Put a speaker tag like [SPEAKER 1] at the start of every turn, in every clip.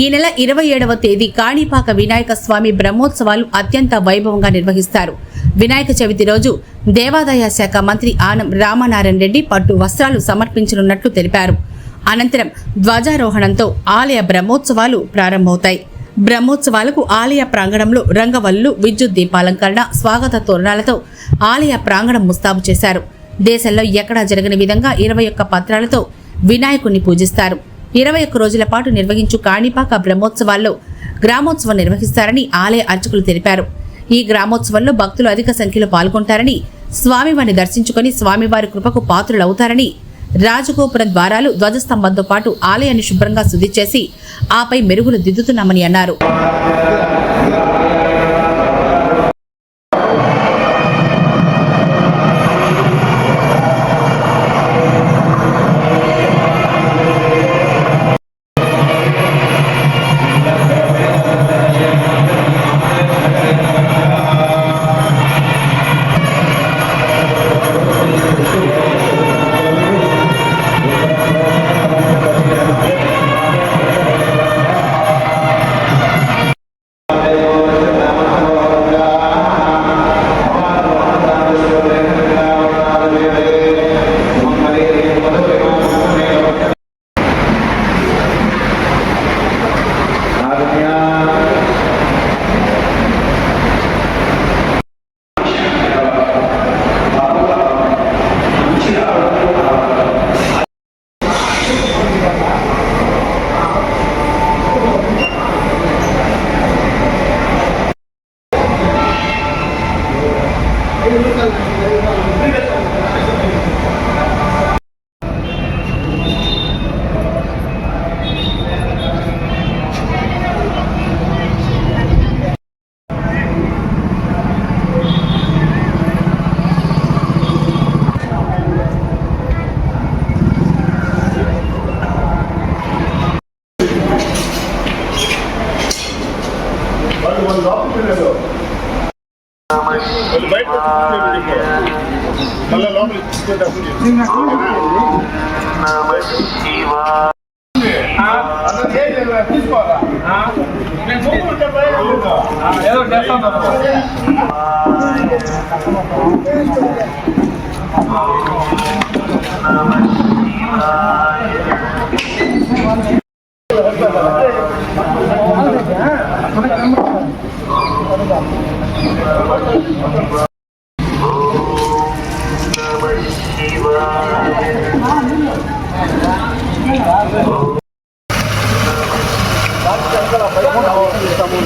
[SPEAKER 1] ఈ నెల ఇరవై ఏడవ తేదీ కాణిపాక వినాయక స్వామి బ్రహ్మోత్సవాలు అత్యంత వైభవంగా నిర్వహిస్తారు. వినాయక చవితి రోజు దేవాదాయ శాఖ మంత్రి ఆనం రామనారాయణ రెడ్డి పట్టు వస్త్రాలు సమర్పించనున్నట్లు తెలిపారు. అనంతరం ధ్వజారోహణంతో ఆలయ బ్రహ్మోత్సవాలు ప్రారంభమవుతాయి. బ్రహ్మోత్సవాలకు ఆలయ ప్రాంగణంలో రంగవల్లు విద్యుత్ దీపాలంకరణ స్వాగత తోరణాలతో ఆలయ ప్రాంగణం ముస్తాబు చేశారు. దేశంలో ఎక్కడా జరగని విధంగా ఇరవై ఒక్క పత్రాలతో వినాయకుణ్ణి పూజిస్తారు. ఇరవై ఒక్క రోజుల పాటు నిర్వహించు కాణిపాక బ్రహ్మోత్సవాల్లో గ్రామోత్సవం నిర్వహిస్తారని ఆలయ అర్చకులు తెలిపారు. ఈ గ్రామోత్సవంలో భక్తులు అధిక సంఖ్యలో పాల్గొంటారని స్వామివారిని దర్శించుకొని స్వామివారి కృపకు పాత్రులవుతారని రాజగోపురం ద్వారాలు ధ్వజస్తంభంతో పాటు ఆలయాన్ని శుభ్రంగా శుద్ధి చేసి ఆపై మెరుగులు దిద్దుతున్నామని అన్నారు.
[SPEAKER 2] Thank you. మళ్ళీ లోపల తీసుకోవాలా నేను ముగ్గురు ఉంటే బయట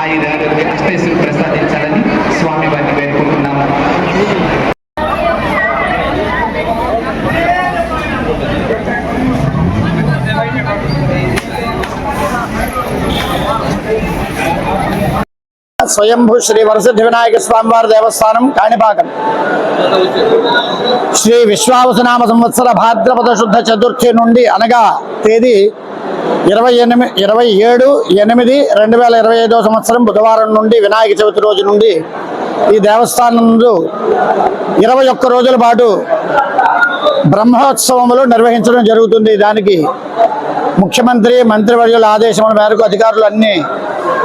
[SPEAKER 3] ఆయన ఆయుర ప్రసాదించాలని స్వామి వారిని వేడుకుంటున్నాము.
[SPEAKER 4] స్వయంభూ శ్రీ వరసిద్ధి వినాయక స్వామివారి దేవస్థానం కాణిపాకం. శ్రీ విశ్వావసనామ సంవత్సర భాద్రపద శుద్ధ చతుర్థి నుండి అనగా తేదీ ఇరవై ఎనిమిది ఇరవై ఏడు ఎనిమిది రెండు వేల ఇరవై ఐదో సంవత్సరం బుధవారం నుండి వినాయక చవితి రోజు నుండి ఈ దేవస్థానం ఇరవై ఒక్క రోజుల పాటు బ్రహ్మోత్సవములు నిర్వహించడం జరుగుతుంది. దానికి ముఖ్యమంత్రి మంత్రివర్యుల ఆదేశముల మేరకు అధికారులు అన్ని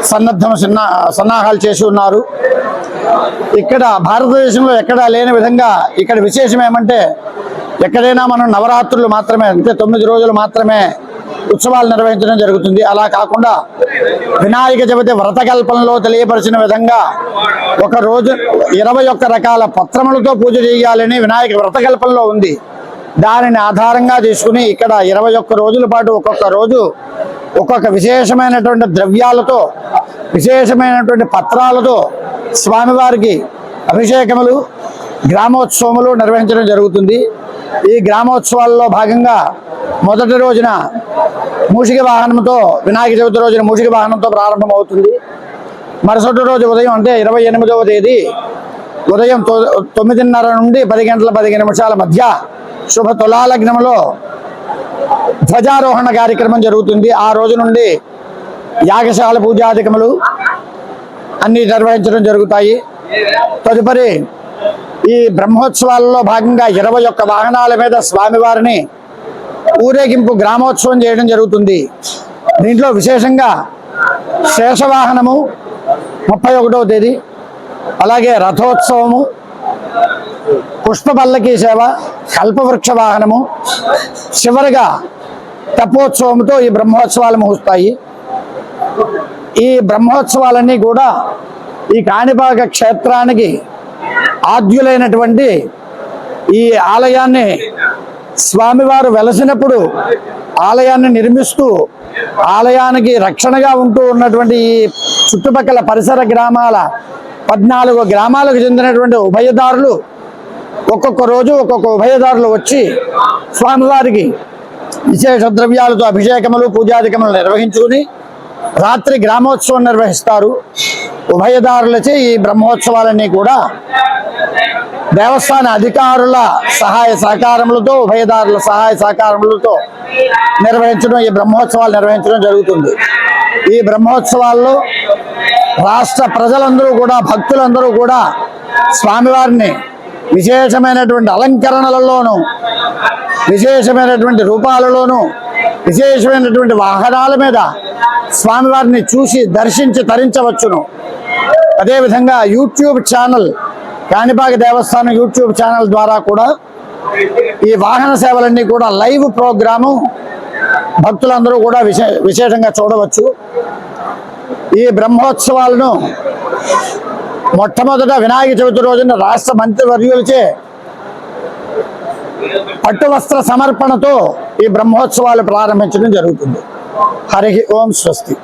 [SPEAKER 4] సన్నద్ధం సన్నా సన్నాహాలు చేసి ఉన్నారు. ఇక్కడ భారతదేశంలో ఎక్కడా లేని విధంగా ఇక్కడ విశేషం ఏమంటే ఎక్కడైనా మనం నవరాత్రులు మాత్రమే అంటే తొమ్మిది రోజులు మాత్రమే ఉత్సవాలు నిర్వహించడం జరుగుతుంది. అలా కాకుండా వినాయక చవితి వ్రతకల్పనలో తెలియపరిచిన విధంగా ఒక రోజు ఇరవై ఒక్క రకాల పత్రములతో పూజ చేయాలని వినాయక వ్రతకల్పనలో ఉంది. దానిని ఆధారంగా తీసుకుని ఇక్కడ ఇరవై ఒక్క రోజుల పాటు ఒక్కొక్క రోజు ఒక్కొక్క విశేషమైనటువంటి ద్రవ్యాలతో విశేషమైనటువంటి పత్రాలతో స్వామివారికి అభిషేకములు గ్రామోత్సవములు నిర్వహించడం జరుగుతుంది. ఈ గ్రామోత్సవాల్లో భాగంగా మొదటి రోజున మూషిక వాహనంతో వినాయక చవితి రోజున మూషిక వాహనంతో ప్రారంభమవుతుంది. మరుసటి రోజు ఉదయం అంటే ఇరవై ఎనిమిదవ తేదీ ఉదయం తొ- తొమ్మిదిన్నర నుండి పది గంటల పదిహేను నిమిషాల మధ్య శుభ తులాలగ్నంలో ధ్వజారోహణ కార్యక్రమం జరుగుతుంది. ఆ రోజు నుండి యాగశాల పూజాధికములు అన్నీ నిర్వహించడం జరుగుతాయి. తదుపరి ఈ బ్రహ్మోత్సవాలలో భాగంగా ఇరవై ఒక్క వాహనాల మీద స్వామివారిని ఊరేగింపు గ్రామోత్సవం చేయడం జరుగుతుంది. దీంట్లో విశేషంగా శేషవాహనము ముప్పై ఒకటవ తేదీ అలాగే రథోత్సవము పుష్పపల్లకి సేవ కల్పవృక్ష వాహనము చివరిగా తెప్పోత్సవంతో ఈ బ్రహ్మోత్సవాలు ముగుస్తాయి. ఈ బ్రహ్మోత్సవాలన్నీ కూడా ఈ కాణిపాక క్షేత్రానికి ఆద్యులైనటువంటి ఈ ఆలయాన్ని స్వామివారు వెలసినప్పుడు ఆలయాన్ని నిర్మిస్తూ ఆలయానికి రక్షణగా ఉంటూ ఉన్నటువంటి ఈ చుట్టుపక్కల పరిసర గ్రామాల పద్నాలుగు గ్రామాలకు చెందినటువంటి ఉభయదారులు ఒక్కొక్క రోజు ఒక్కొక్క ఉభయదారులు వచ్చి స్వామివారికి విశేష ద్రవ్యాలతో అభిషేకములు పూజాధికములు నిర్వహించుకుని రాత్రి గ్రామోత్సవం నిర్వహిస్తారు. ఉభయదారులచే ఈ బ్రహ్మోత్సవాలన్నీ కూడా దేవస్థాన అధికారుల సహాయ సహకారములతో ఉభయదారుల సహాయ సహకారములతో నిర్వహించడం ఈ బ్రహ్మోత్సవాలు నిర్వహించడం జరుగుతుంది. ఈ బ్రహ్మోత్సవాల్లో రాష్ట్ర ప్రజలందరూ కూడా భక్తులందరూ కూడా స్వామివారిని విశేషమైనటువంటి అలంకరణలలోనూ విశేషమైనటువంటి రూపాలలోనూ విశేషమైనటువంటి వాహనాల మీద స్వామివారిని చూసి దర్శించి తరించవచ్చును. అదేవిధంగా యూట్యూబ్ ఛానల్ కాణిపాక దేవస్థానం యూట్యూబ్ ఛానల్ ద్వారా కూడా ఈ వాహన సేవలన్నీ కూడా లైవ్ ప్రోగ్రాము భక్తులందరూ కూడా విశేషంగా చూడవచ్చు. ఈ బ్రహ్మోత్సవాలను మొట్టమొదట వినాయక చవితి రోజున రాష్ట్ర మంత్రివర్యులచే పట్టు వస్త్ర సమర్పణతో ఈ బ్రహ్మోత్సవాలు ప్రారంభించడం జరుగుతుంది. హరి ఓం స్వస్తి.